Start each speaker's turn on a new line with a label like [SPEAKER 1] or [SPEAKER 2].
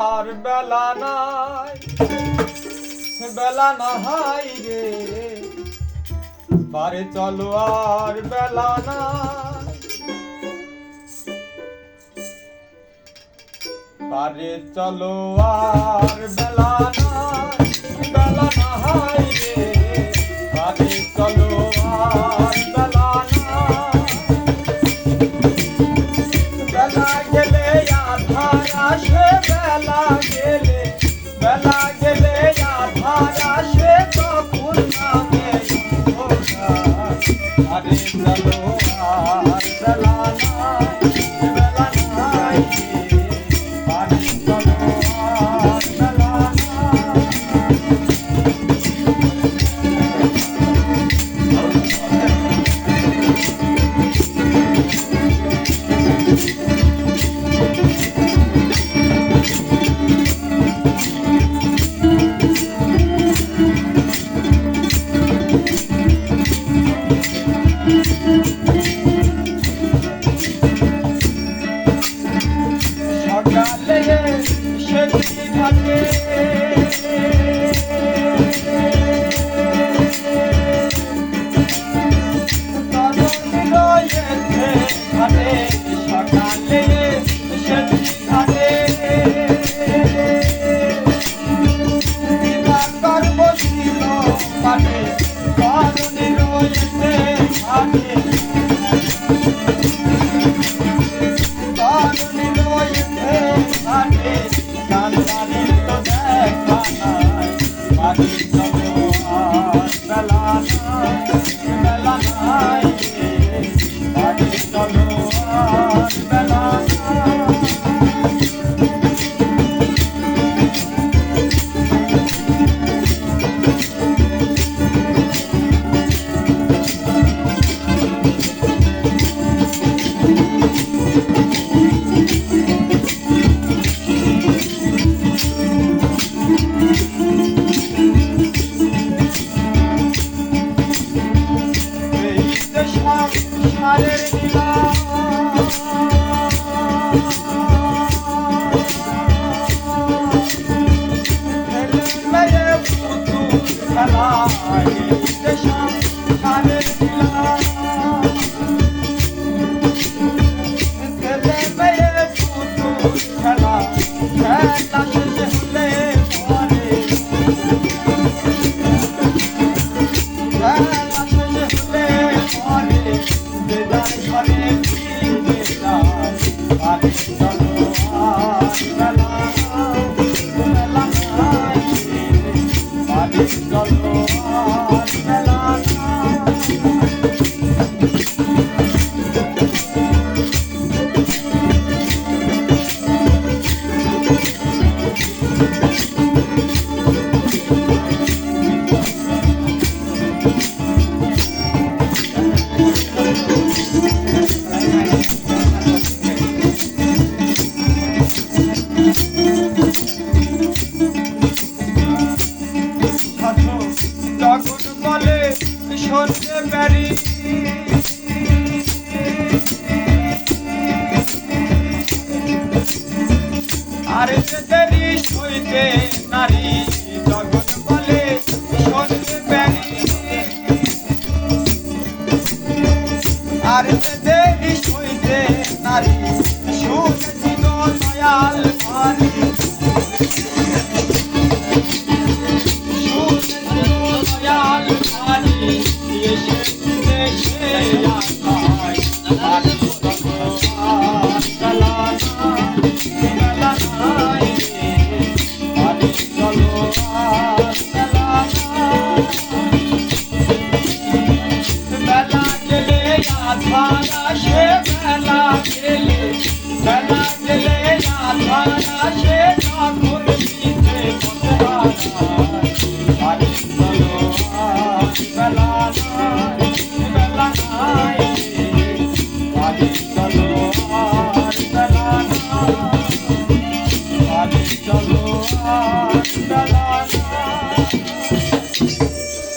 [SPEAKER 1] আর বেলা নাই। বেলা নাহাই রে। বারে চলো আর বেলা নাই। বারে চলো আর বেলা নাই। বেলা নাহাই রে। বারে চলো আর বেলা নাই। বেলা গেলে আধা Krishna সেদিন থাকে। Thank you. चला আর সে দেরি সইতে নারী Maria.